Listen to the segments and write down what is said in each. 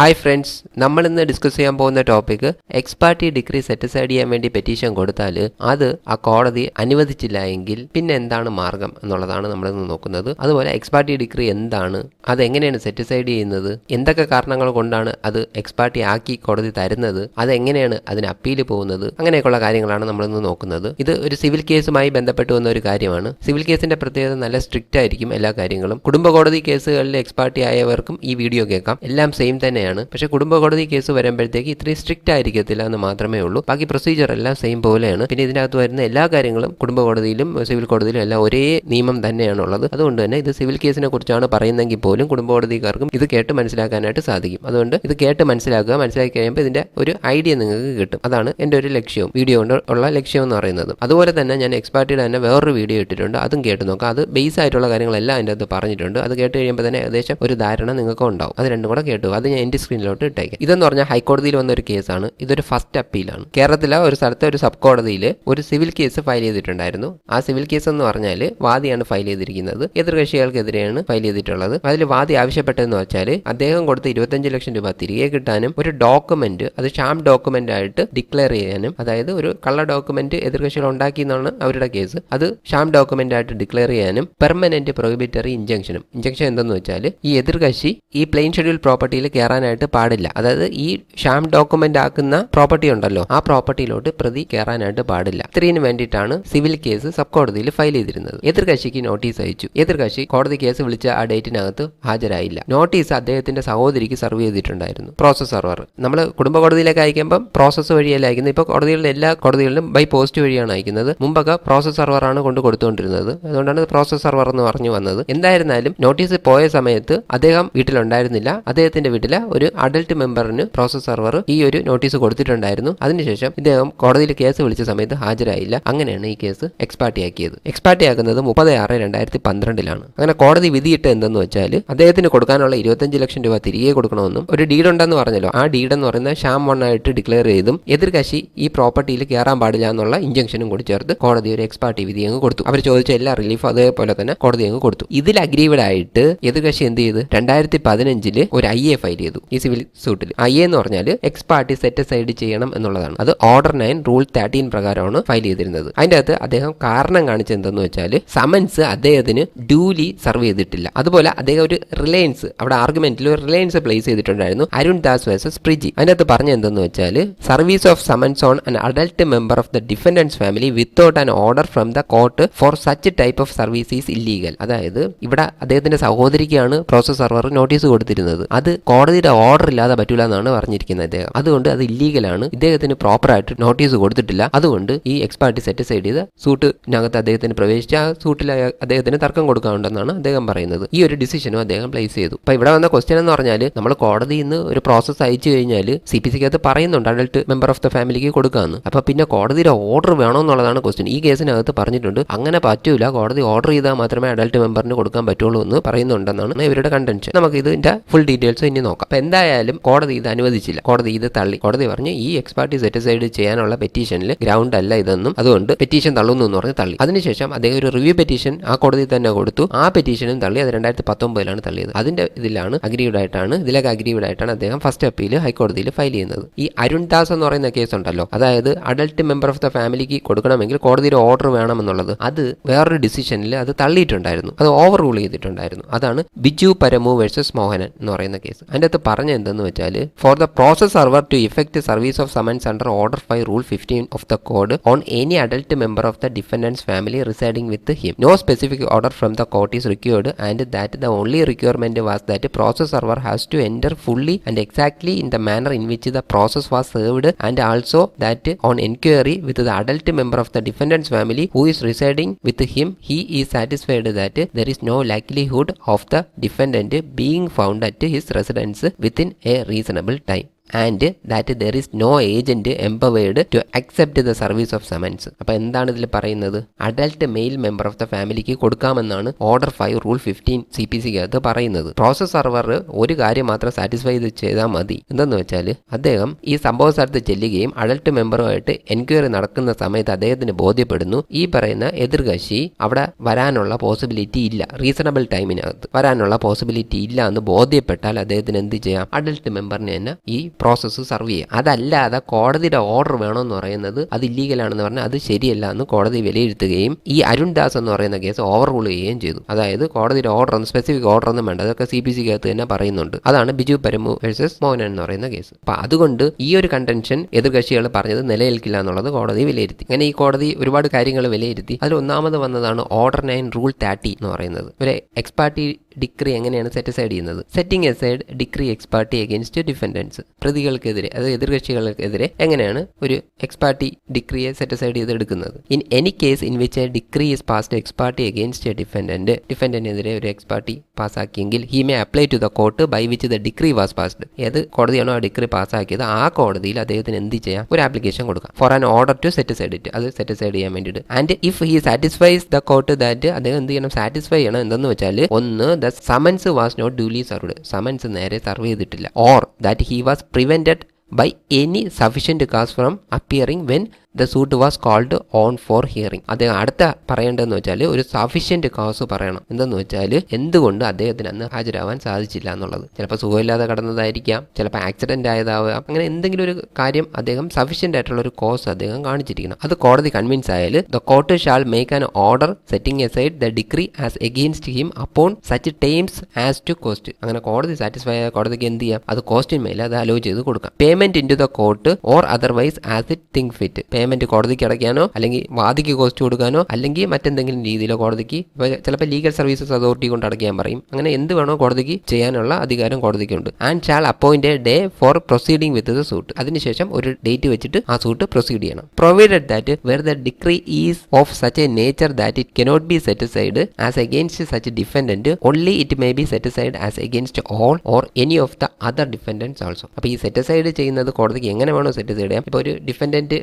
Hi friends നമ്മൾ ഇന്ന് discuss ചെയ്യാൻ പോകുന്ന ടോപ്പിക് എക്സ്പാർട്ടി ഡിഗ്രി സെറ്റിസൈഡ് ചെയ്യാൻ വേണ്ടി പെറ്റീഷൻ കൊടുത്താൽ അത് ആ കോടതി അനുവദിച്ചില്ല എങ്കിൽ പിന്നെ എന്താണ് മാർഗം എന്നുള്ളതാണ് നമ്മൾ ഇന്ന് നോക്കുന്നത്. അതുപോലെ എക്സ്പാർട്ടി ഡിഗ്രി എന്താണ് അത് എങ്ങനെയാണ് സെറ്റിസൈഡ് ചെയ്യുന്നത് എന്തൊക്കെ കാരണങ്ങൾ കൊണ്ടാണ് അത് എക്സ്പാർട്ടി ആക്കി കോടതി തരുന്നത് അത് എങ്ങനെയാണ് അതിന് അപ്പീൽ പോകുന്നത് അങ്ങനെയൊക്കെയുള്ള കാര്യങ്ങളാണ് നമ്മൾ ഇന്ന് നോക്കുന്നത്. ഇത് ഒരു സിവിൽ കേസുമായി ബന്ധപ്പെട്ട് വന്ന ഒരു കാര്യമാണ്. സിവിൽ കേസിന്റെ പ്രത്യേകത നല്ല സ്ട്രിക്റ്റ് ആയിരിക്കും എല്ലാ കാര്യങ്ങളും. കുടുംബ കോടതി കേസുകളിൽ എക്സ്പാർട്ടി ആയവർക്കും ഈ വീഡിയോ കേൾക്കാം. എല്ലാം സെയിം തന്നെയാണ്. പക്ഷേ കുടുംബ കോടതി കേസ് വരുമ്പോഴത്തേക്ക് ഇത്രയും സ്ട്രിക്റ്റ് ആയിരിക്കത്തില്ല എന്ന് മാത്രമേ ഉള്ളൂ. ബാക്കി പ്രൊസീജിയർ എല്ലാം സെയിം പോലെയാണ്. പിന്നെ ഇതിനകത്ത് വരുന്ന എല്ലാ കാര്യങ്ങളും കുടുംബ കോടതിയിലും സിവിൽ കോടതിയിലും എല്ലാം ഒരേ നിയമം തന്നെയാണ് ഉള്ളത്. അതുകൊണ്ട് തന്നെ ഇത് സിവിൽ കേസിനെ കുറിച്ചാണ് പറയുന്നെങ്കിൽ പോലും കുടുംബ കോടതിക്കാർക്കും ഇത് കേട്ട് മനസ്സിലാക്കാനായിട്ട് സാധിക്കും. അതുകൊണ്ട് ഇത് കേട്ട് മനസ്സിലാക്കുക മനസ്സിലാക്കി കഴിയുമ്പോൾ ഇതിന്റെ ഒരു ഐഡിയ നിങ്ങൾക്ക് കിട്ടും. അതാണ് എന്റെ ഒരു ലക്ഷ്യവും. വീഡിയോ കൊണ്ട് ഉള്ള ലക്ഷ്യം എന്ന് പറയുന്നത്. അതുപോലെ തന്നെ ഞാൻ എക്സ്പാർട്ടിയുടെ തന്നെ വേറൊരു വീഡിയോ ഇട്ടിട്ടുണ്ട്. അതും കേട്ട് നോക്കാം. അത് ബേസ് ആയിട്ടുള്ള കാര്യങ്ങളെല്ലാം അതിന്റെ അകത്ത് പറഞ്ഞിട്ടുണ്ട്. അത് കേട്ട് കഴിയുമ്പോൾ തന്നെ ഏകദേശം ഒരു ധാരണ നിങ്ങൾക്ക് ഉണ്ടാവും. അത് രണ്ടും കൂടെ കേട്ടു. അത് ഞാൻ എന്റെ സ്ക്രീനിലോട്ട് ഇട്ടേക്കാം. ഇതെന്ന് പറഞ്ഞാൽ ഹൈക്കോടതിയിൽ വന്ന ഒരു കേസാണ്. ഇതൊരു ഫസ്റ്റ് അപ്പീലാണ് കേരളത്തിലെ ഒരു സ്ഥലത്തെ ഒരു സബ് കോടതിയിൽ ഒരു സിവിൽ കേസ് ഫയൽ ചെയ്തിട്ടുണ്ടായിരുന്നു. ആ സിവിൽ കേസ് എന്ന് പറഞ്ഞാൽ വാദിയാണ് ഫയൽ ചെയ്തിരിക്കുന്നത്. എതിർകക്ഷികൾക്കെതിരെയാണ് ഫയൽ ചെയ്തിട്ടുള്ളത്. അതിൽ വാദി ആവശ്യപ്പെട്ടതെന്ന് വെച്ചാൽ അദ്ദേഹം കൊടുത്ത ഇരുപത്തഞ്ച് ലക്ഷം രൂപ തിരികെ കിട്ടാനും ഒരു ഡോക്യുമെന്റ് അത് ഷാം ഡോക്യുമെന്റ് ആയിട്ട് ഡിക്ലെയർ ചെയ്യാനും അതായത് ഒരു കള്ള ഡോക്യുമെന്റ് എതിർകക്ഷികൾ ഉണ്ടാക്കി എന്നാണ് അവരുടെ കേസ് അത് ഷാം ഡോക്യുമെന്റ് ആയിട്ട് ഡിക്ലെയർ ചെയ്യാനും പെർമനന്റ് പ്രൊഹിബിറ്ററി ഇഞ്ചക്ഷനും ഇഞ്ചക്ഷൻ എന്തെന്ന് വെച്ചാൽ ഈ എതിർകക്ഷി ഈ പ്ലെയിൻ ഷെഡ്യൂൾ പ്രോപ്പർട്ടിയിൽ കയറാനായിട്ട് പാടില്ല. അതായത് ഈ ഷാം ഡോക്യുമെന്റ് ആക്കുന്ന പ്രോപ്പർട്ടി ഉണ്ടല്ലോ ആ പ്രോപ്പർട്ടിയിലോട്ട് പ്രതി കയറാനായിട്ട് പാടില്ല. ഇത്രയും വേണ്ടിയിട്ടാണ് സിവിൽ കേസ് സബ് കോടതിയിൽ ഫയൽ ചെയ്തിരുന്നത്. എതിർകക്ഷിക്ക് നോട്ടീസ് അയച്ചു. എതിർകക്ഷി കോടതി കേസ് വിളിച്ച ആ ഡേറ്റിനകത്ത് ഹാജരായില്ല. നോട്ടീസ് അദ്ദേഹത്തിന്റെ സഹോദരിക്ക് സർവ് ചെയ്തിട്ടുണ്ടായിരുന്നു. പ്രോസസ് സർവർ നമ്മൾ കുടുംബ കോടതിയിലേക്ക് അയക്കുമ്പോൾ പ്രോസസ് വഴിയല്ല അയക്കുന്നത്? ഇപ്പോൾ കോടതികളിലെ എല്ലാ കോടതികളിലും ബൈ പോസ്റ്റ് വഴിയാണ് അയക്കുന്നത്. മുമ്പൊക്കെ പ്രോസസ് സർവറാണ് കൊണ്ട് കൊടുത്തുകൊണ്ടിരുന്നത്. അതുകൊണ്ടാണ് പ്രോസസ് സർവർ എന്ന് പറഞ്ഞു വന്നത്. എന്തായിരുന്നാലും നോട്ടീസ് പോയ സമയത്ത് അദ്ദേഹം വീട്ടിലുണ്ടായിരുന്നില്ല. അദ്ദേഹത്തിന്റെ വീട്ടിലെ ഒരു അഡൽട്ട് മെമ്പറിന് പ്രോസസ് സെർവർ ഈ ഒരു നോട്ടീസ് കൊടുത്തിട്ടുണ്ടായിരുന്നു. അതിനുശേഷം ഇദ്ദേഹം കോടതിയിൽ കേസ് വിളിച്ച സമയത്ത് ഹാജരായില്ല. അങ്ങനെയാണ് ഈ കേസ് എക്സ്പാർട്ടിയാക്കിയത് ആക്കിയത് എക്സ്പാർട്ടി ആക്കുന്നത് മുപ്പത് ആറ് രണ്ടായിരത്തി പന്ത്രണ്ടിലാണ് അങ്ങനെ കോടതി വിധിയിട്ട് എന്തെന്ന് വെച്ചാൽ അദ്ദേഹത്തിന് കൊടുക്കാനുള്ള ഇരുപത്തഞ്ച് ലക്ഷം രൂപ തിരികെ കൊടുക്കണമെന്നും ഒരു ഡീഡ് ഉണ്ടെന്ന് പറഞ്ഞല്ലോ. ആ ഡീഡ് എന്ന് പറയുന്നത് ഷാം വൺ ആയിട്ട് ഡിക്ലെയർ ചെയ്തും എതിർകക്ഷി ഈ പ്രോപ്പർട്ടിയിൽ കയറാൻ പാടില്ല എന്നുള്ള ഇഞ്ചക്ഷനും കൂടി ചേർത്ത് കോടതി ഒരു എക്സ്പാർട്ടി വിധി അങ്ങ് കൊടുത്തു. അവർ ചോദിച്ച എല്ലാ റിലീഫ് അതേപോലെ തന്നെ കോടതി അങ്ങ് കൊടുത്തു. ഇതിൽ അഗ്രീവഡ് ആയിട്ട് എതിർകക്ഷി എന്ത് ചെയ്ത്? രണ്ടായിരത്തി പതിനഞ്ചിൽ ഒരു ഐ എ ഫയൽ ചെയ്തു. ഈ സിവിൽ സൂട്ടിൽ ഐ എന്ന് പറഞ്ഞാൽ എക്സ് പാർട്ടി സെറ്റ് സൈഡ് ചെയ്യണം എന്നുള്ളതാണ്. അത് ഓർഡർ നയൻ റൂൾ തേർട്ടീൻ പ്രകാരമാണ് ഫയൽ ചെയ്തിരുന്നത്. അതിന്റെ അകത്ത് അദ്ദേഹം കാരണം കാണിച്ചത് എന്തെന്ന് വെച്ചാൽ സമൻസ് അദ്ദേഹത്തിന് ഡ്യൂലി സർവ് ചെയ്തിട്ടില്ല. അതുപോലെ അദ്ദേഹം ഒരു റിലയൻസ് അവിടെ ആർഗ്യുമെന്റിൽ ഒരു റിലയൻസ് പ്ലേസ് ചെയ്തിട്ടുണ്ടായിരുന്നു. അരുൺ ദാസ് വേഴ്സസ് പ്രിജി അതിന്റെ അകത്ത് പറഞ്ഞ എന്തെന്ന് വെച്ചാൽ service of summons on an adult member of the defendant's family without an order from the court for such type of service is illegal അതായത് ഇവിടെ അദ്ദേഹത്തിന്റെ സഹോദരിക്കാണ് പ്രോസസ് സർവർ നോട്ടീസ് കൊടുത്തിരുന്നത്. അത് കോടതിയുടെ ഓർഡർ ഇല്ലാതെ പറ്റൂല എന്നാണ് പറഞ്ഞിരിക്കുന്നത് അദ്ദേഹം അതുകൊണ്ട് അത് ഇല്ലീഗലാണ് ഇദ്ദേഹത്തിന് പ്രോപ്പർ ആയിട്ട് നോട്ടീസ് കൊടുത്തിട്ടില്ല. അതുകൊണ്ട് ഈ എക്സ്പാർട്ടി സെറ്റിസൈഡ് ചെയ്ത് സൂട്ടിനകത്ത് അദ്ദേഹത്തിന് പ്രവേശിച്ച് ആ സൂട്ടിൽ അദ്ദേഹത്തിന് തർക്കം കൊടുക്കാനുണ്ടെന്നാണ് അദ്ദേഹം പറയുന്നത്. ഈ ഒരു ഡിസിഷനും അദ്ദേഹം പ്ലേസ് ചെയ്തു. അപ്പൊ ഇവിടെ വന്ന ക്വസ്റ്റ്യൻ എന്ന് പറഞ്ഞാൽ നമ്മൾ കോടതിയിൽ നിന്ന് ഒരു പ്രോസസ്സ് അയച്ചു കഴിഞ്ഞാൽ സി പി സിക്കകത്ത് പറയുന്നുണ്ട് അഡൽട്ട് മെമ്പർ ഓഫ് ദ ഫാമിലിക്ക് കൊടുക്കാമെന്ന് അപ്പൊ പിന്നെ കോടതിയുടെ ഓർഡർ വേണമെന്നുള്ളതാണ് ക്വസ്റ്റ്യൻ ഈ കേസിനകത്ത് പറഞ്ഞിട്ടുണ്ട് അങ്ങനെ പറ്റൂല. കോടതി ഓർഡർ ചെയ്താൽ മാത്രമേ അഡൽട്ട് മെമ്പറിന് കൊടുക്കാൻ പറ്റുള്ളൂ എന്ന് പറയുന്നുണ്ടെന്നാണ് ഇവരുടെ കണ്ടൻഷൻ നമുക്ക് ഇതിന്റെ ഫുൾ ഡീറ്റെയിൽസ് ഇനി നോക്കാം. എന്തായാലും കോടതി ഇത് അനുവദിച്ചില്ല. കോടതി ഇത് തള്ളി. കോടതി പറഞ്ഞു ഈ എക്സ്പാർട്ടി സെറ്റിസൈഡ് ചെയ്യാനുള്ള പെറ്റീഷനിൽ ഗ്രൗണ്ട് അല്ല ഇതെന്നും അതുകൊണ്ട് പെറ്റീഷൻ തള്ളുന്നു എന്ന് പറഞ്ഞ് തള്ളി. അതിനുശേഷം അദ്ദേഹം ഒരു റിവ്യൂ പെറ്റീഷൻ ആ കോടതി തന്നെ കൊടുത്തു. ആ പെറ്റീഷനും തള്ളി. അത് രണ്ടായിരത്തി പത്തൊമ്പതിലാണ് തള്ളിയത്. അതിന്റെ ഇതിലാണ് അഗ്രീവ്ഡ് ആയിട്ടാണ് ഇതിലൊക്കെ അഗ്രീവ്ഡ് ആയിട്ടാണ് അദ്ദേഹം ഫസ്റ്റ് അപ്പീൽ ഹൈക്കോടതിയിൽ ഫയൽ ചെയ്യുന്നത്. ഈ അരുൺ ദാസ് എന്ന് പറയുന്ന കേസ് ഉണ്ടല്ലോ. അതായത് അഡൽട്ട് മെമ്പർ ഓഫ് ദ ഫാമിലിക്ക് കൊടുക്കണമെങ്കിൽ കോടതിയുടെ ഓർഡർ വേണമെന്നുള്ളത്. അത് വേറൊരു ഡിസിഷനിൽ അത് തള്ളിയിട്ടുണ്ടായിരുന്നു. അത് ഓവർ റൂൾ ചെയ്തിട്ടുണ്ടായിരുന്നു. അതാണ് ബിജു പരമു വേഴ്സസ് മോഹനൻ എന്ന് പറയുന്ന കേസ് അതിന്റെ അകത്ത് പറഞ്ഞ എന്തെന്ന് വെച്ചാൽ for the process server to effect service of summons under order five rule fifteen of the code on any adult member of the defendant's family residing with him no specific order from the court is required and that the only requirement was that process server has to enter fully and exactly in the manner in which the process was served and also that on enquiry with the adult member of the defendant's family who is residing with him he is satisfied that there is no likelihood of the defendant being found at his residence within a reasonable time and that there is no agent empowered to accept the service of summons അപ്പോൾ എന്താണ് ഇതിൽ പറയുന്നത്? Adult male member of the ഫാമിലിക്ക് കൊടുക്കാമെന്നാണ് order five rule fifteen C P സിക്കകത്ത് പറയുന്നത്. Process server ഒരു കാര്യം മാത്രം satisfy ചെയ്താൽ മതി. എന്തെന്ന് വെച്ചാൽ അദ്ദേഹം ഈ സംഭവ സ്ഥലത്ത് ചെല്ലുകയും അഡൽട്ട് മെമ്പറുമായിട്ട് എൻക്വയറി നടക്കുന്ന സമയത്ത് അദ്ദേഹത്തിന് ബോധ്യപ്പെടുന്നു. ഈ പറയുന്ന എതിർകക്ഷി അവിടെ വരാനുള്ള പോസിബിലിറ്റി ഇല്ല. റീസണബിൾ ടൈമിനകത്ത് വരാനുള്ള പോസിബിലിറ്റി ഇല്ല എന്ന് ബോധ്യപ്പെട്ടാൽ അദ്ദേഹത്തിന് എന്ത് ചെയ്യാം? അഡൽട്ട് മെമ്പറിന് തന്നെ ഈ പ്രോസസ്സ് സർവ് ചെയ്യുക അതല്ലാതെ കോടതിയുടെ ഓർഡർ വേണമെന്ന് പറയുന്നത് അത് ഇല്ലീഗലാണെന്ന് പറഞ്ഞാൽ അത് ശരിയല്ല എന്ന് കോടതി വിലയിരുത്തുകയും ഈ അരുൺ ദാസ് എന്ന് പറയുന്ന കേസ് ഓവർ റൂൾ ചെയ്യുകയും ചെയ്തു. അതായത് കോടതിയുടെ ഓർഡർ ഒന്നും സ്പെസിഫിക് ഓർഡർ ഒന്നും വേണ്ട. അതൊക്കെ സി പി സിക്കകത്ത് തന്നെ പറയുന്നുണ്ട്. അതാണ് ബിജു പരമു വേഴ്സസ് മോഹനൻ എന്ന് പറയുന്ന കേസ്. അപ്പൊ അതുകൊണ്ട് ഈ ഒരു കണ്ടൻഷൻ എതിർകക്ഷികൾ പറഞ്ഞത് നിലനിൽക്കില്ല എന്നുള്ളത് കോടതി വിലയിരുത്തി. അങ്ങനെ ഈ കോടതി ഒരുപാട് കാര്യങ്ങൾ വിലയിരുത്തി. അതിൽ ഒന്നാമത് വന്നതാണ് ഓർഡർ നയൻ റൂൾ തേർട്ടി എന്ന് പറയുന്നത്. ഒരു എക്സ്പാർട്ടി ഡിക്രി എങ്ങനെയാണ് സെറ്റ് സൈഡ് ചെയ്യുന്നത്? Setting aside decree ex parte against defendants പ്രതികൾക്കെതിരെ അത് എതിർകക്ഷികൾക്കെതിരെ എങ്ങനെയാണ് ഒരു എക്സ്പാർട്ടി ഡിക്രിയെ സെറ്റ് സൈഡ് ചെയ്ത് എടുക്കുന്നത് in any case in which a decree is passed ex parte against a defendant ഡിഫൻഡന്റിനെതിരെ ഒരു ex parte പാസ്സാക്കിയെങ്കിൽ he may apply to the court by which the decree was passed ഏത് കോടതിയാണോ ആ ഡിക്രി പാസ്സാക്കിയത് ആ കോടതിയിൽ അദ്ദേഹത്തിന് എന്ത് ചെയ്യാം? ഒരു ആപ്ലിക്കേഷൻ കൊടുക്കാം. For an order to set side it അത് സെറ്റ് സൈഡ് ചെയ്യാൻ വേണ്ടിയിട്ട്. And if he satisfies the court that അദ്ദേഹം എന്ത് ചെയ്യണം? സാറ്റിസ്ഫൈ ചെയ്യണം. എന്തെന്ന് വെച്ചാൽ ഒന്ന് the summons was not duly served summons നേരെ സർവ് ചെയ്തിട്ടില്ല. Or that he was prevented by any sufficient cause from appearing when the suit was called on for hearing അദ്ദേഹം അടുത്ത പറയേണ്ടതെന്ന് വെച്ചാൽ ഒരു സഫീഷ്യന്റ് കോസ് പറയണം. എന്തെന്ന് വെച്ചാൽ എന്തുകൊണ്ട് അദ്ദേഹത്തിന് അന്ന് ഹാജരാവാൻ സാധിച്ചില്ല എന്നുള്ളത്. ചിലപ്പോൾ സുഖമില്ലാതെ കടന്നതായിരിക്കാം ചിലപ്പോൾ ആക്സിഡന്റ് ആയതാവാം അങ്ങനെ എന്തെങ്കിലും ഒരു കാര്യം അദ്ദേഹം സഫീഷ്യന്റ് ആയിട്ടുള്ള ഒരു കോസ് അദ്ദേഹം കാണിച്ചിരിക്കണം. അത് കോടതി കൺവിൻസ് ആയാൽ the court shall make an order setting aside the decree as against him upon such times as to cost അങ്ങനെ കോടതി സാറ്റിസ്ഫൈ ആയ കോടതിക്ക് എന്ത് ചെയ്യാം? അത് കോസ്റ്റിന് മേലെ അത് അലോ ചെയ്ത് കൊടുക്കാം. Payment into the court or otherwise as it think fit payment കോടതിക്ക് അടയ്ക്കാനോ അല്ലെങ്കിൽ വാദിക്ക് കോസ്റ്റ് കൊടുക്കാനോ അല്ലെങ്കിൽ മറ്റെന്തെങ്കിലും രീതിയിലോ കോടതിക്ക് ചിലപ്പോൾ ലീഗൽ സർവീസസ് അതോറിറ്റി കൊണ്ട് അടയ്ക്കാൻ പറയും. അങ്ങനെ എന്ത് വേണോ കോടതിക്ക് ചെയ്യാനുള്ള അധികാരം കോടതിക്കുണ്ട്. And shall appoint day for proceeding with the suit അതിനുശേഷം ഒരു ഡേറ്റ് വെച്ചിട്ട് ആ സൂട്ട് പ്രൊസീഡ് ചെയ്യണം. Provided that where the decree is of such a nature that it cannot be set aside as against such defendant only it may be set aside as against all or any of the other defendants also അപ്പോൾ ഈ set aside ചെയ്യുന്നത് കോടതിക്ക് എങ്ങനെ വേണോ set aside ചെയ്യാം. ഇപ്പോൾ ഒരു defendant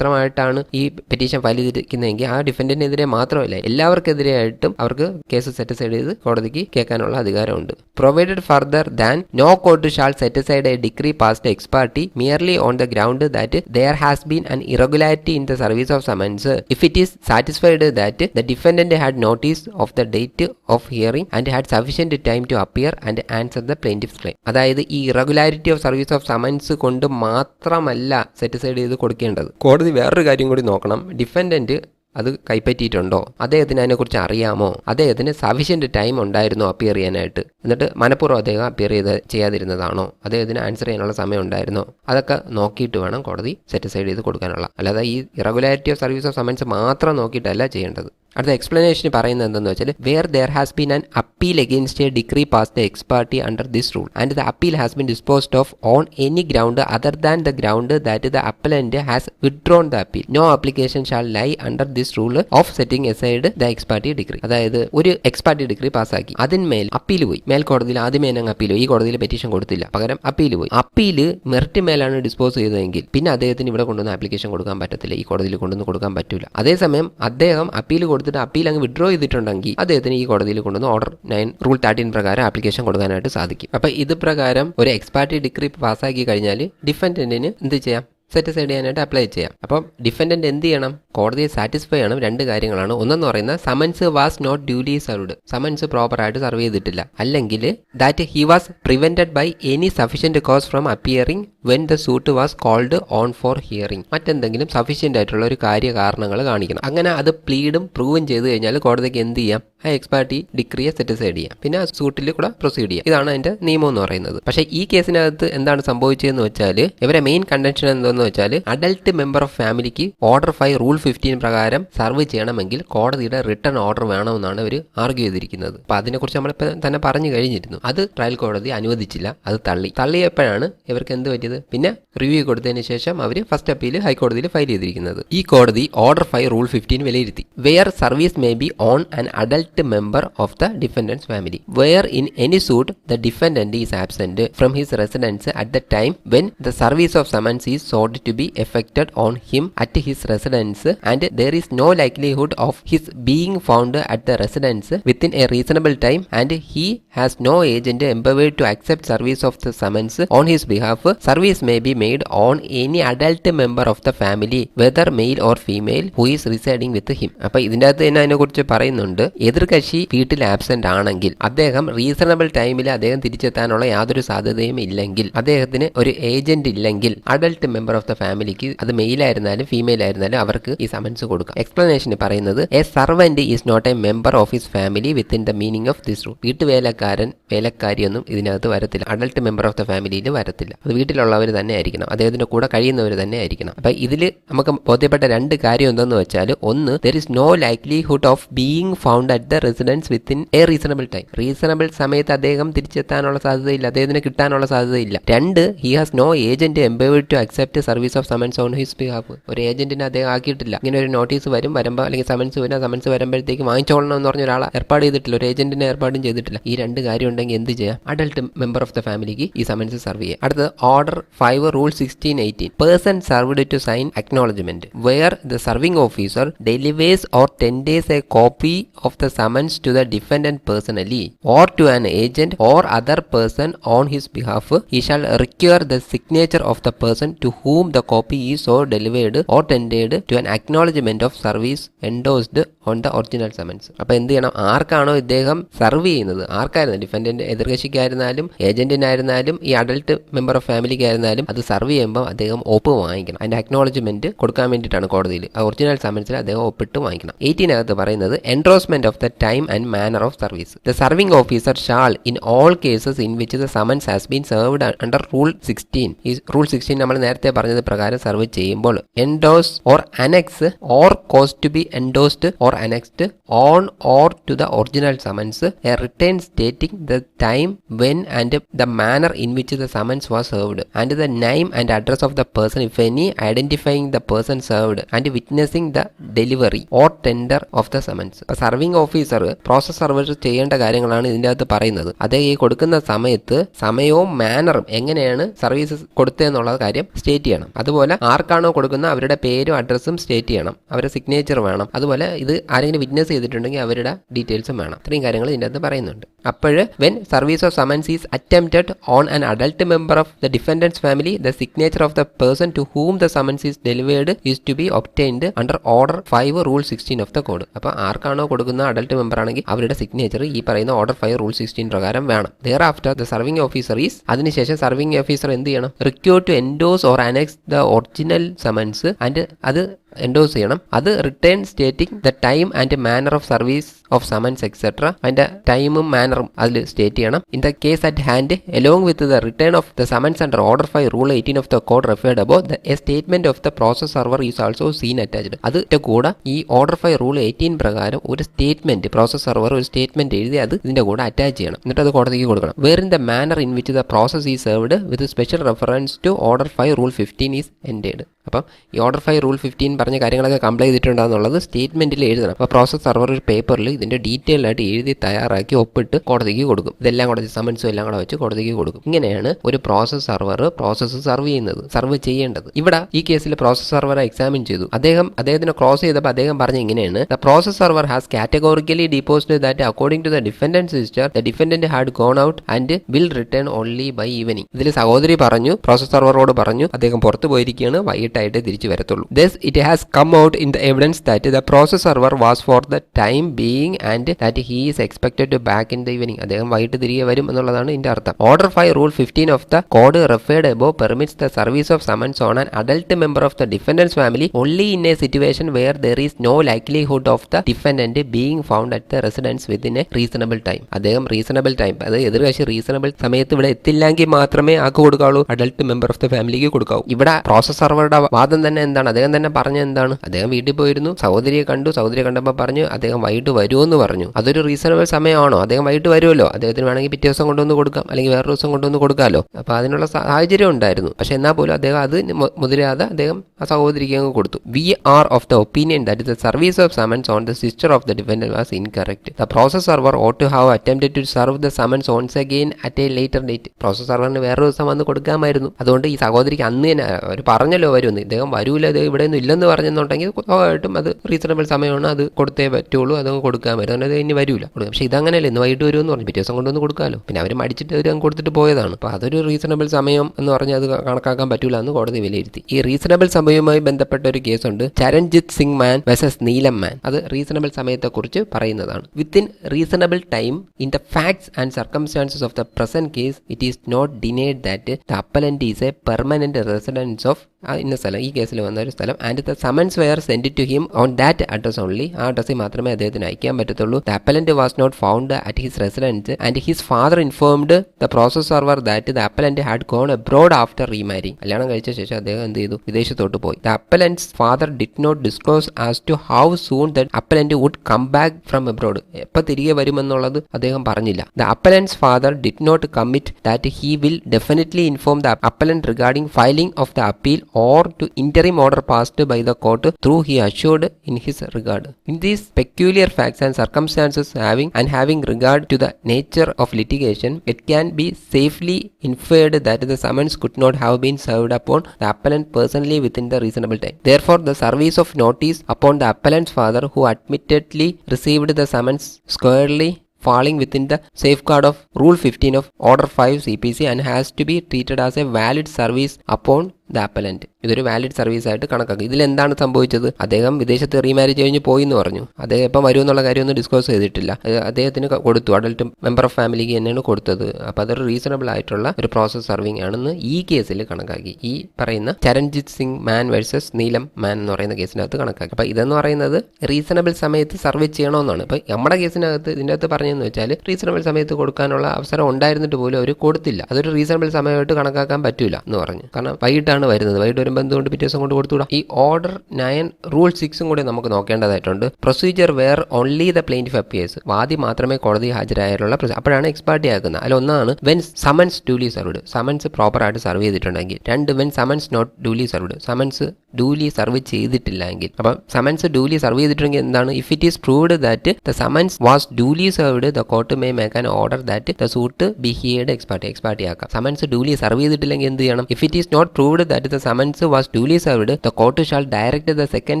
മാത്രമായിട്ടാണ് ഈ പെറ്റീഷൻ ഫയൽ ചെയ്തിരിക്കുന്നതെങ്കിൽ ആ ഡിഫൻഡന്റിനെതിരെ മാത്രമല്ല എല്ലാവർക്കെതിരെയായിട്ടും അവർക്ക് കേസ് സെറ്റ് സൈഡ് ചെയ്ത് കോടതിക്ക് കേൾക്കാനുള്ള അധികാരമുണ്ട്. Provided further than no court shall set side a decree passed ex parte merely on the ground that there has been an irregularity in the service of summons if it is satisfied that the defendant had notice of the date of hearing and had sufficient time to appear and answer the plaintiff's claim അതായത് ഈ irregularity of service of summons കൊണ്ട് മാത്രമല്ല set side ചെയ്ത് കൊടുക്കേണ്ടത്. കോടതി വേറൊരു കാര്യം കൂടി നോക്കണം. ഡിഫൻഡന്റ് അത് കൈപ്പറ്റിയിട്ടുണ്ടോ? അദ്ദേഹത്തിന് അതിനെക്കുറിച്ച് അറിയാമോ? അദ്ദേഹത്തിന് സഫീഷ്യന്റ് ടൈം ഉണ്ടായിരുന്നോ അപ്പിയർ ചെയ്യാനായിട്ട്. എന്നിട്ട് മനഃപൂർവം അദ്ദേഹം അപ്പിയർ ചെയ്ത് ചെയ്യാതിരുന്നതാണോ? അദ്ദേഹത്തിന് ആൻസർ ചെയ്യാനുള്ള സമയം ഉണ്ടായിരുന്നോ. അതൊക്കെ നോക്കിയിട്ട് വേണം കോടതി സെറ്റിസൈഡ് ചെയ്ത് കൊടുക്കാനുള്ള. അല്ലാതെ ഈ irregularity of service of summons മാത്രം നോക്കിയിട്ടല്ല ചെയ്യേണ്ടത്. അടുത്ത എക്സ്പ്ലനേഷൻ പറയുന്നത് എന്തെന്ന് വെച്ചാൽ where there has been an appeal against a decree pass the ex parte under this rule and the appeal has been disposed of on any ground other than the ground that the appellant has withdrawn the appeal no application shall lie under this rule of setting aside the ex parte decree അതായത് ഒരു ex parte degree പാസ്സാക്കി അതിന്മേൽ appeal പോയി. മേൽക്കോടതിയിൽ ആദ്യമേ അങ്ങ് appeal പോയി. ഈ കോടതിയിൽ പെറ്റീഷൻ കൊടുത്തില്ല. പകരം അപ്പീൽ പോയി. അപ്പീൽ മെറിറ്റ് മേലാണ് ഡിസ്പോസ് ചെയ്തതെങ്കിൽ പിന്നെ അദ്ദേഹത്തിന് ഇവിടെ കൊണ്ടുവന്ന് ആപ്ലിക്കേഷൻ കൊടുക്കാൻ പറ്റത്തില്ല. ഈ കോടതിയിൽ കൊണ്ടുവന്ന് കൊടുക്കാൻ പറ്റില്ല അതേസമയം അദ്ദേഹം അപ്പീൽ കൊടുത്തിട്ട് അപ്പീൽ അങ്ങ് വിഡ്രോ ചെയ്തിട്ടുണ്ടെങ്കിൽ അദ്ദേഹത്തിന് ഈ കോടതിയിൽ കൊണ്ടുവന്ന് ഓർഡർ നയൻ റൂൾ തേർട്ടീൻ പ്രകാരം ആപ്ലിക്കേഷൻ കൊടുക്കാനായിട്ട് സാധിക്കും. അപ്പൊ ഇത് പ്രകാരം ഒരു എക്സ്പാർട്ടി ഡിഗ്രി പാസ്സാക്കി കഴിഞ്ഞാൽ ഡിഫൻഡന്റിന് എന്ത് ചെയ്യാം? സെറ്റ് സൈഡ് ചെയ്യാനായിട്ട് അപ്ലൈ ചെയ്യാം. അപ്പം ഡിഫൻഡന്റ് എന്ത് ചെയ്യണം? കോടതിയെ സാറ്റിസ്ഫൈ ചെയ്യണം രണ്ട് കാര്യങ്ങളാണ്. ഒന്നെന്ന് പറയുന്നത് summons was not duly served summons proper ആയിട്ട് സർവ് ചെയ്തിട്ടില്ല. അല്ലെങ്കിൽ that he was prevented by any sufficient cause from appearing when the suit was called on for hearing മറ്റെന്തെങ്കിലും സഫീഷ്യന്റ് ആയിട്ടുള്ള ഒരു കാര്യ കാരണങ്ങൾ കാണിക്കണം. അങ്ങനെ അത് പ്ലീഡും പ്രൂവും ചെയ്ത് കഴിഞ്ഞാൽ കോടതിക്ക് എന്ത് ചെയ്യാം? ആ എക്സ്പാർട്ടി ഡിഗ്രിയെ സെറ്റിസൈഡ് ചെയ്യാം. പിന്നെ ആ സൂട്ടിൽ കൂടെ പ്രൊസീഡ് ചെയ്യാം. ഇതാണ് അതിന്റെ നിയമം എന്ന് പറയുന്നത്. പക്ഷേ ഈ കേസിനകത്ത് എന്താണ് സംഭവിച്ചതെന്ന് വെച്ചാൽ ഇവരെ മെയിൻ കണ്ടൻഷൻ എന്തോന്ന് എന്തെന്ന് വെച്ചാൽ അഡൽട്ട് മെമ്പർ ഓഫ് ഫാമിലിക്ക് ഓർഡർ ഫൈവ് റൂൾ ഫിഫ്റ്റീൻ പ്രകാരം സർവ് ചെയ്യണമെങ്കിൽ കോടതിയുടെ റിട്ടേൺ ഓർഡർ വേണമെന്നാണ് അവർ ആർഗ്യൂ ചെയ്തിരിക്കുന്നത്. അപ്പൊ അതിനെക്കുറിച്ച് നമ്മളിപ്പോൾ തന്നെ പറഞ്ഞു കഴിഞ്ഞിരുന്നു. അത് ട്രയൽ കോടതി അനുവദിച്ചില്ല. അത് തള്ളി. തള്ളിയപ്പോഴാണ് ഇവർക്ക് എന്ത് പറ്റിയത്? പിന്നെ റിവ്യൂ കൊടുത്തതിന് ശേഷം അവർ ഫസ്റ്റ് അപ്പീൽ ഹൈക്കോടതിയിൽ ഫയൽ ചെയ്തിരിക്കുന്നത്. ഈ കോടതി ഓർഡർ ഫൈവ് റൂൾ ഫിഫ്റ്റീൻ വിലയിരുത്തി. Where service may be on an adult member of the defendant's family where in any suit the defendant is absent from his residence at the time when the service of summons is sought to be effected on him at his residence and there is no likelihood of his being found at the residence within a reasonable time and he has no agent empowered to accept service of the summons on his behalf service may be made on any adult member of the family whether male or female who is residing with him അപ്പൊ ഇതിന്റെ അകത്ത് തന്നെ അതിനെക്കുറിച്ച് പറയുന്നുണ്ട്. എതിർകക്ഷി വീട്ടിൽ absent ആണെങ്കിൽ അദ്ദേഹം reasonable ടൈമിൽ അദ്ദേഹം തിരിച്ചെത്താനുള്ള യാതൊരു സാധ്യതയും ഇല്ലെങ്കിൽ അദ്ദേഹത്തിന് ഒരു ഏജന്റ് ഇല്ലെങ്കിൽ അഡൽട്ട് മെമ്പർ ഓഫ് ദ ഫാമിലിക്ക് അത് മെയിൽ ആയിരുന്നാലും ഫീമെയിൽ ആയിരുന്നാലും അവർക്ക് ഈ സമൻസ് കൊടുക്കാം. എക്സ്പ്ലനേഷൻ പറയുന്നത് a servant is not a member of his family within the meaning of this rule വീട്ടുവേലക്കാരൻ വേലക്കാരിയൊന്നും ഇതിനകത്ത് വരത്തില്ല. അഡൾട്ട് മെമ്പർ ഓഫ് ദ ഫാമിലിയിൽ വരത്തില്ല. അത് വീട്ടിലുള്ളവർ തന്നെ ആയിരിക്കണം. അദ്ദേഹത്തിന്റെ കൂടെ കഴിയുന്നവർ തന്നെ ആയിരിക്കണം. അപ്പൊ ഇതിൽ നമുക്ക് ബോധ്യപ്പെട്ട രണ്ട് കാര്യം എന്തെന്ന് വെച്ചാൽ ഒന്ന് there is no likelihood of being found at the residence within a reasonable time reasonable സമയത്ത് അദ്ദേഹം തിരിച്ചെത്താനുള്ള സാധ്യതയില്ല. അദ്ദേഹത്തിന് കിട്ടാനുള്ള സാധ്യതയില്ല. രണ്ട് he has no agent empowered to accept service of summons on his behalf ഒരു ഏജന്റിനെ അദ്ദേഹം ആക്കിയിട്ടില്ല. ഇങ്ങനെ ഒരു നോട്ടീസ് വരും വരുമ്പോൾ അല്ലെങ്കിൽ സമൻസ് വരും സമൻസ് വരുമ്പോഴത്തേക്ക് വാങ്ങിച്ചോളണം എന്ന് പറഞ്ഞ ഒരാളെ ഏർപ്പാട് ചെയ്തിട്ടില്ല. ഒരു ഏജന്റിനെ ഏർപ്പാടും ചെയ്തിട്ടില്ല. ഈ രണ്ട് കാര്യം ഉണ്ടെങ്കിൽ എന്ത് ചെയ്യാം? അഡൽട്ട് മെമ്പർ ഓഫ് ദ ഫാമിലിക്ക് ഈ സമൻസ് സർവ് ചെയ്യാം. അടുത്തത് order five rule sixteen eighteen person served to sign acknowledgement where the serving officer delivers or tenders a copy of the summons to the defendant personally or to an agent or other person on his behalf he he shall the signature of the person to to whom the copy is or delivered or tendered to an acknowledgement of service endorsed on the original summons അപ്പൊ എന്ത് ചെയ്യണം? ആർക്കാണോ ഇദ്ദേഹം serve ചെയ്യുന്നത്? ആർക്കായിരുന്നു? Defendant എതിർകക്ഷിക്കായിരുന്നാലും ഏജന്റിനായിരുന്നാലും ഈ adult member of ഫാമിലിക്കായിരുന്നാലും അത് സർവ് ചെയ്യുമ്പോൾ അദ്ദേഹം ഒപ്പ് വാങ്ങിക്കണം. അതിന്റെ അക്നോളജ്മെന്റ് കൊടുക്കാൻ വേണ്ടിയിട്ടാണ് കോടതിയിൽ. ആ ഒറിജിനൽ സമൻസിൽ അദ്ദേഹം ഒപ്പിട്ട് വാങ്ങിക്കണം. എയ്റ്റീനകത്ത് പറയുന്നത് endorsement of the time and manner of service the serving officer shall in all cases in which the summons has been served under rule sixteen ഈ റൂൾ സിക്സ്റ്റീൻ നമ്മൾ നേരത്തെ പറഞ്ഞത് പ്രകാരം സർവ് ചെയ്യുമ്പോൾ endorse or annex or cause to be endorsed or annexed on or to the original summons a return stating the time when and the manner in which the summons was served and the name and address of the person if any identifying the person served and witnessing the delivery or tender of the summons serving officer process server ചെയ്യേണ്ട കാര്യങ്ങളാണ് ഇതിന്റെ അകത്ത് പറയുന്നത്. അതേ ഈ കൊടുക്കുന്ന സമയത്ത് സമയവും മാനറും എങ്ങനെയാണ് സർവീസ് കൊടുത്തതെന്നുള്ള കാര്യം സ്റ്റേറ്റ് ചെയ്യണം. അതുപോലെ ആർക്കാണോ കൊടുക്കുന്ന അവരുടെ പേരും അഡ്രസ്സും സ്റ്റേറ്റ് ചെയ്യണം. അവരുടെ സിഗ്നേച്ചർ വേണം. അതുപോലെ ഇത് ആരെങ്കിലും വിറ്റ്നസ് ചെയ്തിട്ടുണ്ടെങ്കിൽ അവരുടെ ഡീറ്റെയിൽസും വേണം. ഇത്രയും കാര്യങ്ങൾ ഇതിന്റെ അകത്ത് പറയുന്നുണ്ട്. അപ്പോൾ when service of summons is attempted on an adult member of the defendant's family the signature of the person to whom the summons is delivered is to be obtained under order five rule sixteen of the code അപ്പോൾ ആർക്കാണോ കൊടുക്കുന്ന adult member ആണെങ്കിൽ അവരുടെ signature ഈ പറയുന്ന order five rule sixteen പ്രകാരം വേണം. Thereafter the serving officer is അതിനുശേഷം സർവിംഗ് ഓഫീസർ എന്ത് ചെയ്യണം? Require to endorse or annex the original summons and അത് എൻഡോസ് ചെയ്യണം. അത് return stating the time and manner of service of summons etcetera അതിന്റെ ടൈമും മാനറും അതിൽ സ്റ്റേറ്റ് ചെയ്യണം. In the case at hand along with the return of the summons under order five rule eighteen of the code referred above the a statement of the process server is also seen attached അത് കൂടെ ഈ order five rule eighteen പ്രകാരം ഒരു statement process server ഒരു statement എഴുതി അത് ഇതിന്റെ കൂടെ അറ്റാച്ച് ചെയ്യണം. എന്നിട്ട് അത് കോടതിക്ക് കൊടുക്കണം. Where in the manner in which the process is served with special reference to order five rule fifteen is ended അപ്പം ഈ ഓർഡർ ഫൈവ് റൂൾ ഫിഫ്റ്റീൻ പറഞ്ഞ കാര്യങ്ങളൊക്കെ കംപ്ലൈ ചെയ്തിട്ടുണ്ടെന്നുള്ളത് സ്റ്റേറ്റ്മെന്റിൽ എഴുതണം. അപ്പോൾ പ്രോസസ് സർവർ ഒരു പേപ്പറിൽ ഇതിന്റെ ഡീറ്റെയിൽ ആയിട്ട് എഴുതി തയ്യാറാക്കി ഒപ്പിട്ട് കോടതിക്ക് കൊടുക്കും. ഇതെല്ലാം കൂടെ സമൻസും എല്ലാം കൂടെ വെച്ച് കോടതിക്ക് കൊടുക്കും. ഇങ്ങനെയാണ് ഒരു പ്രോസസ് സർവർ പ്രോസസ്സ് സർവ് ചെയ്യുന്നത് സർവ് ചെയ്യേണ്ടത്. ഇവിടെ ഈ കേസിൽ പ്രോസസ് സർവർ എക്സാമിൻ ചെയ്തു. അദ്ദേഹം അദ്ദേഹത്തിന് ക്രോസ് ചെയ്തപ്പോൾ അദ്ദേഹം പറഞ്ഞ ഇങ്ങനെയാണ് the process server has categorically deposit that according to the defendant sister the defendant had gone out and will return only by evening ഇതിൽ സഹോദരി പറഞ്ഞു പ്രോസസ് സർവറോട് പറഞ്ഞു അദ്ദേഹം പുറത്തു പോയിരിക്കുകയാണ് വൈകിട്ടായിട്ട് തിരിച്ചു വരത്തുള്ളൂ. Thus it has come out in the evidence that the process server was for the time being and that he is expected to back in the evening. അദ്ദേഹം വൈകിട്ട് തിരികെ വരും എന്നുള്ളതാണ് ഇതിന്റെ അർത്ഥം. Order five rule fifteen of the code referred above permits the service of summons on an adult member of the defendant's family only in a situation where there is no likelihood of the defendant being found at the residence within a reasonable time അദ്ദേഹം reasonable time അത് എതിർകക്ഷി reasonable സമയത്ത് ഇവിടെ എത്തില്ലെങ്കിൽ മാത്രമേ ആക്ക് കൊടുക്കാവുള്ളൂ adult member of the ഫാമിലിക്ക് കൊടുക്കാവൂ. ഇവിടെ പ്രോസസ് സർവറുടെ വാദം തന്നെ എന്താണ്? അദ്ദേഹം തന്നെ പറഞ്ഞ എന്താണ്? അദ്ദേഹം വീട്ടിൽ പോയിരുന്നു സഹോദരിയെ കണ്ടു സഹോദരിയെ കണ്ടപ്പോൾ പറഞ്ഞു അദ്ദേഹം വൈകിട്ട് വരുമെന്ന് പറഞ്ഞു. അതൊരു റീസണബിൾ സമയമാണോ? അദ്ദേഹം വൈകിട്ട് വരുമല്ലോ? അദ്ദേഹത്തിന് വേണമെങ്കിൽ പിറ്റേ ദിവസം കൊണ്ടുവന്ന് കൊടുക്കാം അല്ലെങ്കിൽ വേറെ ദിവസം കൊണ്ടുവന്ന് കൊടുക്കാമല്ലോ. അപ്പോൾ അതിനുള്ള സാഹചര്യം ഉണ്ടായിരുന്നു. പക്ഷെ എന്നാൽ പോലും അദ്ദേഹം അത് മുതലാതെ അദ്ദേഹം ആ സഹോദരിക്ക് അങ്ങ് കൊടുത്തു. We are of the opinion that the service of summons on the sister of the defendant was incorrect the process server ought to have attempted to serve the summons once again at a later date process സർവറിന് വേറെ ദിവസം വന്ന് കൊടുക്കാമായിരുന്നു. അതുകൊണ്ട് ഈ സഹോദരിക്ക് അന്ന് തന്നെ അവർ പറഞ്ഞല്ലോ വരുമെന്ന് ഇദ്ദേഹം വരൂല ഇവിടെ ഒന്നും ഇല്ലെന്ന് പറഞ്ഞെന്നുണ്ടെങ്കിൽ സ്വാഭാവികമായിട്ടും അത് റീസണബിൾ സമയമാണ് അത് കൊടുത്തേ പറ്റുള്ളൂ അതങ്ങ് കൊടുക്കാൻ പറ്റും. അത് ഇനി വരില്ല പക്ഷെ ഇതങ്ങനെയല്ല ഇന്ന് വൈകിട്ട് വരുമെന്ന് പറഞ്ഞു. പിറ്റേ ദിവസം കൊണ്ടുവന്ന് കൊടുക്കാമല്ലോ പിന്നെ അവർ മടിച്ചിട്ട് അവർ അങ്ങ് കൊടുത്തിട്ട് പോയതാണ്. അപ്പോൾ അതൊരു റീസണബിൾ സമയം എന്ന് പറഞ്ഞാൽ അത് കണക്കാക്കാൻ പറ്റൂല എന്ന് കോടതി വിലയിരുത്തി. ഈ റീസണബിൾ സമയവുമായി ബന്ധപ്പെട്ട ഒരു കേസുണ്ട്. ചരൺജിത് സിംഗ് മാൻ വെസസ് നീലം മാൻ. അത് റീസണബിൾ സമയത്തെക്കുറിച്ച് പറയുന്നതാണ്. Within reasonable time in the facts and circumstances of the present case it is not denied that the appellant is a permanent residence of ഇന്ന സ്ഥലം. ഈ കേസിൽ വന്ന ഒരു സ്ഥലം. And the summons were sent to him on that address only ആ അഡ്രസ്സിൽ മാത്രമേ അദ്ദേഹത്തിന് അയക്കാൻ പറ്റത്തുള്ളൂ. The appellant was not found at his residence and his father informed the process server that the appellant had gone abroad after remarry കല്യാണം കഴിച്ച ശേഷം അദ്ദേഹം എന്ത് ചെയ്തു? വിദേശത്തോട്ട് പോയി. The appellant's father did not disclose as to how soon the appellant would come back from abroad എപ്പോൾ തിരികെ വരുമെന്നുള്ളത് അദ്ദേഹം പറഞ്ഞില്ല. The appellant's father did not commit that he will definitely inform the appellant regarding filing of the appeal or to inter order passed by the court through he assured in his regard. In these peculiar facts and circumstances having and having regard to the nature of litigation, it can be safely inferred that the summons could not have been served upon the appellant personally within the reasonable time. Therefore, the service of notice upon the appellant's father who admittedly received the summons squarely falling within the safeguard of Rule 15 of Order 5 CPC and has to be treated as a valid service upon the appellant ഇതൊരു valid service ആയിട്ട് കണക്കാക്കും. ഇതിൽ എന്താണ് സംഭവിച്ചത്? അദ്ദേഹം വിദേശത്ത് remarriage കഴിഞ്ഞ് പോയി എന്ന് പറഞ്ഞു. അദ്ദേഹം എപ്പം വരും എന്നുള്ള കാര്യമൊന്നും ഡിസ്കോസ് ചെയ്തിട്ടില്ല. അദ്ദേഹത്തിന് കൊടുത്തു. അഡൽട്ട് മെമ്പർ ഓഫ് ഫാമിലിക്ക് തന്നെയാണ് കൊടുത്തത്. അപ്പോൾ അതൊരു റീസണബിൾ ആയിട്ടുള്ള ഒരു പ്രോസസ് സർവിങ് ആണെന്ന് ഈ കേസിൽ കണക്കാക്കി. ഈ പറയുന്ന ചരൺജിത് സിംഗ് മാൻ വേഴ്സസ് നീലം മാൻ എന്ന് പറയുന്ന കേസിനകത്ത് കണക്കാക്കി. അപ്പോൾ ഇതെന്ന് പറയുന്നത് റീസണബിൾ സമയത്ത് സർവീസ് ചെയ്യണമെന്നാണ് ഇപ്പോൾ നമ്മുടെ കേസിനകത്ത് ഇതിന്റെ അകത്ത് പറഞ്ഞതെന്ന് വെച്ചാൽ റീസണബിൾ സമയത്ത് കൊടുക്കാനുള്ള അവസരം ഉണ്ടായിരുന്നിട്ട് പോലും അവർ കൊടുത്തില്ല. അതൊരു റീസണബിൾ സമയമായിട്ട് കണക്കാക്കാൻ പറ്റില്ല എന്ന് പറഞ്ഞു. കാരണം വൈകിട്ടാണ് വരുന്നത്. വൈകിട്ട് വരുമ്പോൾ എന്തുകൊണ്ട് പിറ്റേ ദിവസം കൊണ്ട് കൊടുത്തുവിടാം. ഈ ഓർഡർ നയൻ റൂൾ സിക്സും കൂടി നമുക്ക് നോക്കേണ്ടതായിട്ടുണ്ട്. Procedure where only the plaintiff appears വാദി മാത്രമേ കോടതി ഹാജരായുള്ള അപ്പോഴാണ് എക്സ്പാർട്ടി ആക്കുന്നത്. അതിൽ ഒന്നാണ് when summons duly served summons പ്രോപ്പറായിട്ട് സർവ് ചെയ്തിട്ടുണ്ടെങ്കിൽ. രണ്ട് when summons not duly served summons duly serve ചെയ്തിട്ടില്ല എങ്കിൽ അപ്പം സമൻസ് ഡ്യൂലി സർവ് ചെയ്തിട്ടുണ്ടെങ്കിൽ എന്താണ്? If it is proved that the summons was duly served the court may make an order that the suit be heard ex parte ex parte ആക്കാം. Summons duly serve ചെയ്തിട്ടില്ലെങ്കിൽ എന്ത് ചെയ്യണം? If it is not proved that the summons was duly served, the court shall direct the second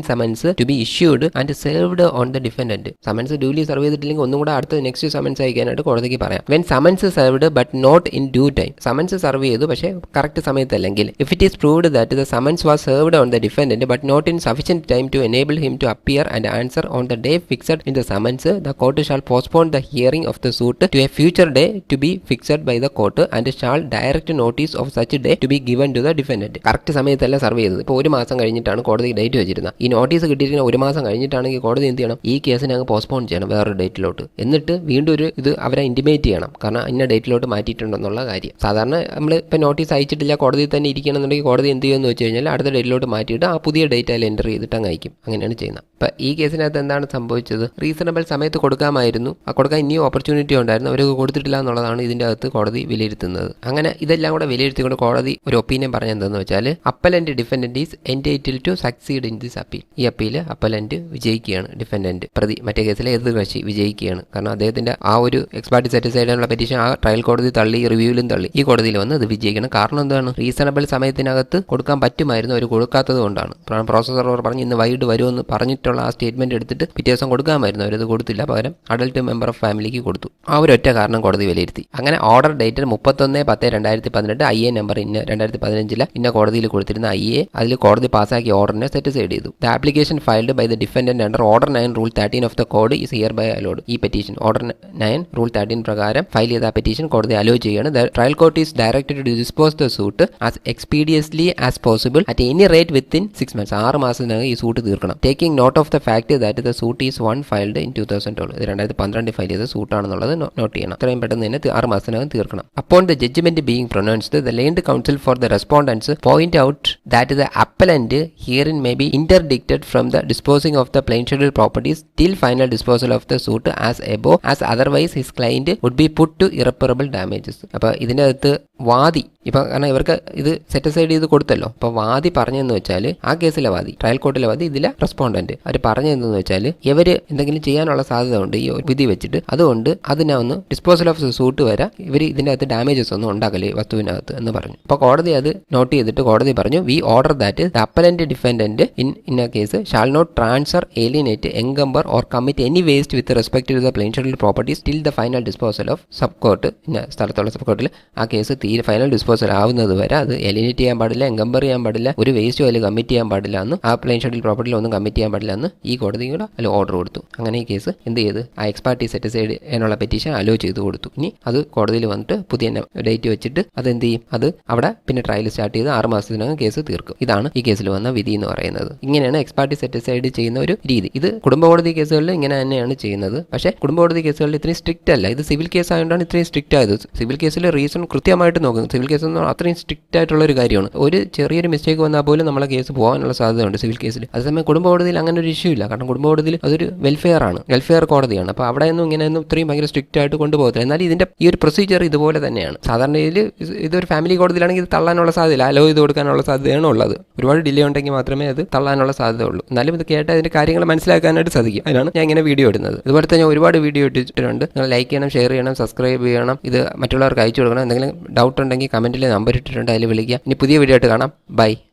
summons to be issued and served on the defendant. Summons duly serve ചെയ്തിട്ടില്ലെങ്കിൽ ഒന്നും കൂടെ അടുത്ത next summons അയക്കാനായിട്ട് കോടതിക്ക് പറയാം. When summons served but not in due time summons serve ചെയ്തു പക്ഷേ correct സമയത്തല്ലെങ്കിൽ. If it is proved that the summons was served on the defendant but not in sufficient time to enable him to appear and answer on the day fixed in the summons the court shall postpone the hearing of the suit to a future day to be fixed by the court and shall direct notice of such day to be given to the defendant correct സമയത്തല്ല serve ചെയ്തത്. ഇപ്പോൾ ഒരു മാസം കഴിഞ്ഞിട്ടാണ് കോടതി date വെച്ചിരുന്നത്. ഈ notice കിട്ടിയിരിക്കുന്ന ഒരു മാസം കഴിഞ്ഞിട്ടാണെങ്കിൽ കോടതി എന്ത് ചെയ്യണം? ഈ കേസിനെ അങ്ങ് പോസ്റ്റ്പോൺ ചെയ്യണം വേറൊരു ഡേറ്റിലോട്ട് എന്നിട്ട് വീണ്ടും ഒരു ഇത് അവരെ ഇന്റിമേറ്റ് ചെയ്യണം. കാരണം ഇന്ന ഡേറ്റിലോട്ട് മാറ്റിയിട്ടുണ്ടെന്നുള്ള കാര്യം. സാധാരണ നമ്മൾ ഇപ്പോൾ നോട്ടീസ് അയച്ചിട്ടില്ല കോടതിയിൽ തന്നെ ഇരിക്കണം എന്നുണ്ടെങ്കിൽ കോടതി എന്ത് ചെയ്യുമെന്ന് വെച്ച് കഴിഞ്ഞാൽ അടുത്ത ഡേറ്റിലോട്ട് മാറ്റിയിട്ട് ആ പുതിയ ഡേറ്റ് അതിൽ എന്റർ ചെയ്തിട്ട് അങ്ങ് അയക്കും. അങ്ങനെയാണ് ചെയ്യുന്നത്. അപ്പോൾ ഈ കേസിനകത്ത് എന്താണ് സംഭവിച്ചത്? റീസണബിൾ സമയത്ത് കൊടുക്കാമായിരുന്നു. ആ കൊടുക്കാൻ ഇനിയും ഓപ്പർച്യൂണിറ്റി ഉണ്ടായിരുന്നു. അവർക്ക് കൊടുത്തിട്ടില്ല എന്നുള്ളതാണ് ഇതിന്റെ അകത്ത് കോടതി വിലയിരുത്തുന്നത്. അങ്ങനെ ഇതെല്ലാം കൂടെ വിലയിരുത്തിക്കൊണ്ട് കോടതി ഒരു opinion പറഞ്ഞെന്താണെന്ന് appellant defendant is entitle to succeed in this appeal ഈ അപ്പീൽ അപ്പലന്റ് വിജയിക്കുകയാണ് ഡിഫൻഡന്റ് പ്രതി മറ്റേ കേസിലെ എതിർ കക്ഷി വിജയിക്കുകയാണ്. കാരണം അദ്ദേഹത്തിന്റെ ആ ഒരു എക്സ്പാർട്ടി സാറ്റിസ്ഫൈഡിനുള്ള പെറ്റീഷൻ ആ ട്രയൽ കോടതി തള്ളി റിവ്യൂവിലും തള്ളി. ഈ കോടതിയിൽ വന്ന് അത് വിജയിക്കണം. കാരണം എന്താണ്? റീസണബിൾ സമയത്തിനകത്ത് കൊടുക്കാൻ പറ്റുമായിരുന്നു അവർ കൊടുക്കാത്തത് കൊണ്ടാണ്. പ്രോസസർ പറഞ്ഞ് ഇന്ന് വൈകിട്ട് വരുമെന്ന് പറഞ്ഞിട്ടുള്ള ആ സ്റ്റേറ്റ്മെന്റ് എടുത്തിട്ട് പിറ്റേ ദിവസം കൊടുക്കാമായിരുന്നു. അവരത് കൊടുത്തില്ല. പകരം അഡൽട്ട് മെമ്പർ ഓഫ് ഫാമിലിക്ക് കൊടുത്തു. ആ ഒറ്റ കാരണം കോടതി വിലയിരുത്തി. അങ്ങനെ ഓർഡർ ഡേറ്റ് മുപ്പത്തൊന്ന് പത്ത് രണ്ടായിരത്തി പതിനെട്ട് ഐ എ നമ്പർ ഇന്ന രണ്ടായിരത്തി പതിനഞ്ചിലെ ഇന്ന കോടതിയിൽ കൊടുത്തിരുന്ന ഐ എ അതിൽ കോടതി പാസ്സാക്കിയ ഓർഡറിനെ സെറ്റിസൈഡ് ചെയ്തു. The application filed by the defendant under order nine rule thirteen of the code is hereby allowed ഈ petition order nine rule thirteen പ്രകാരം ഫയൽ ചെയ്ത പെറ്റീഷൻ കോടതി അലോ ചെയ്യുകയാണ്. The trial court is directed to dispose the suit as expeditiously as possible at any rate within six months ആറ് മാസത്തിനകം ഈ suit തീർക്കണം. Taking note of the fact that the suit is one filed in two thousand twelve ഇത് രണ്ടായിരത്തി പന്ത്രണ്ടിൽ file ചെയ്ത സൂട്ടാണെന്നുള്ളത് not ചെയ്യണം. അത്രയും പെട്ടെന്ന് തന്നെ ആറ് മാസത്തിനകം തീർക്കണം. അപ്പോൾ the judgment being pronounced the learned counsel for the respondents point out that the appellant herein may be interdicted from the disposing of the plain schedule properties till final disposal of the suit as above as otherwise his client would be put to irreparable damages അപ്പോൾ ഇതിന്റെ അകത്ത് വാദി ഇപ്പം കാരണം ഇവർക്ക് ഇത് set aside ചെയ്ത് കൊടുത്തല്ലോ. അപ്പോൾ വാദി പറഞ്ഞതെന്ന് വെച്ചാൽ ആ കേസിലെ വാദി ട്രയൽ കോർട്ടിലെ വാദി ഇതിലെ റെസ്പോണ്ടന്റ് അവർ പറഞ്ഞതെന്ന് വെച്ചാൽ ഇവർ എന്തെങ്കിലും ചെയ്യാനുള്ള സാധ്യത ഉണ്ട് ഈ വിധി വെച്ചിട്ട്. അതുകൊണ്ട് അതിനെ ഒന്ന് ഡിസ്പോസൽ ഓഫ് സൂട്ട് വരെ ഇവർ ഇതിന്റെ അകത്ത് ഡാമേജസ് ഒന്നും ഉണ്ടാക്കല്ലേ വസ്തുവിനകത്ത് എന്ന് പറഞ്ഞു. അപ്പോൾ കോടതി അത് നോട്ട് ചെയ്തിട്ട് കോടതി പറഞ്ഞു we order that the appellant defendant in in a case shall not transfer alienate encumber or commit any waste with respect to the plaint schedule property still the final disposal of sub court സ്ഥലത്തുള്ള sub കോർട്ടിൽ ആ case തീരെ final disposal ആവുന്നത് വരെ അത് alienate ചെയ്യാൻ പാടില്ല എൻകംബർ ചെയ്യാൻ പാടില്ല ഒരു വേസ്റ്റ് അതിൽ കമ്മിറ്റ് ചെയ്യാൻ പാടില്ല എന്ന് ആ പ്ലെയിൻ ഷട്ടിൽ പ്രോപ്പർട്ടിയിൽ ഒന്നും കമ്മിറ്റ് ചെയ്യാൻ പാടില്ല എന്ന് ഈ കോടതി കൂടെ അതിൽ ഓർഡർ കൊടുത്തു. അങ്ങനെ ഈ കേസ് എന്ത് ചെയ്ത്? ആ എക്സ്പാർട്ടി സെറ്റിസൈഡ് എന്നുള്ള പെറ്റീഷൻ അലോ ചെയ്ത് കൊടുത്തു. ഇനി അത് കോടതിയിൽ വന്നിട്ട് പുതിയ ഡേറ്റ് വെച്ചിട്ട് അത് എന്ത് ചെയ്യും? അത് അവിടെ പിന്നെ ട്രയൽ സ്റ്റാർട്ട് ചെയ്ത് ആറ് മാസത്തിനകം കേസ് തീർക്കും. ഇതാണ് ഈ കേസിൽ വന്ന വിധി എന്ന് പറയുന്നത്. ഇങ്ങനെയാണ് എക്സ്പാർട്ടി സെറ്റിസൈഡ് ചെയ്യുന്ന ഒരു രീതി. ഇത് കുടുംബ കോടതി കേസുകളിൽ ഇങ്ങനെ തന്നെയാണ് ചെയ്യുന്നത്. പക്ഷേ കുടുംബ കോടതി കേസുകളിൽ ഇത്രയും സ്ട്രിക്റ്റ് അല്ല. ഇത് സിവിൽ കേസ് ആയതുകൊണ്ടാണ് ഇത്രയും സ്ട്രിക്റ്റ് ആയത്. സിവിൽ കേസിൽ റീസൺ കൃത്യമായിട്ട് നോക്കും സിവിൽ കേസ് എന്ന് പറഞ്ഞാൽ അത്രയും സ്ട്രിക്റ്റ് ആയിട്ടുള്ള ഒരു കാര്യമാണ്. ഒരു ചെറിയൊരു മിസ്റ്റേക്ക് വന്നാൽ പോലും നമ്മളെ കേസ് പോകാനുള്ള സാധ്യതയുണ്ട് സിവിൽ കേസിൽ അതേസമയം കുടുംബ കോടതിയിൽ അങ്ങനെ ഒരു ഇഷ്യൂ ഇല്ല. കാരണം കുടുംബ കോടതിയിൽ അതൊരു വെൽഫെയർ ആണ്. വെൽഫെയർ കോടതിയാണ്. അപ്പോൾ അവിടെ ഒന്നും ഇങ്ങനെയൊന്നും ഇത്രയും ഭയങ്കര സ്ട്രിക്റ്റ് ആയിട്ട് കൊണ്ടുപോകത്തില്ല. എന്നാൽ ഇതിന്റെ ഈ ഒരു പ്രൊസീജിയർ ഇതുപോലെ തന്നെയാണ്. സാധാരണ ഇതിൽ ഇതൊരു ഫാമിലി കോടതിയിലാണെങ്കിൽ ഇത് തള്ളാനുള്ള സാധ്യത അലോ ഇത് കൊടുക്കാനുള്ള സാധ്യതയാണ് ഉള്ളത്. ഒരുപാട് ഡിലേ ഉണ്ടെങ്കിൽ മാത്രമേ അത് തള്ളാനുള്ള സാധ്യത ഉള്ളൂ എന്നാലും ഇത് കേട്ട് അതിന്റെ കാര്യങ്ങൾ മനസ്സിലാക്കാനായിട്ട് സാധിക്കും. അതിനാണ് ഞാൻ ഇങ്ങനെ വീഡിയോ ഇടുന്നത്. ഇതുപോലെ തന്നെ ഒരുപാട് വീഡിയോ ഇട്ടിട്ടുണ്ട്. നിങ്ങൾ ലൈക്ക് ചെയ്യണം ഷെയർ ചെയ്യണം സബ്സ്ക്രൈബ് ചെയ്യണം. ഇത് മറ്റുള്ളവർക്ക് അയച്ചു കൊടുക്കണം. എന്തെങ്കിലും ഡൗട്ട് ഉണ്ടെങ്കിൽ കമന്റിൽ നമ്പർ ഇട്ടിട്ടുണ്ട് അതിൽ വിളിക്കുക ഇനി പുതിയ വീഡിയോ ആയിട്ട് കാണാം. ബൈ.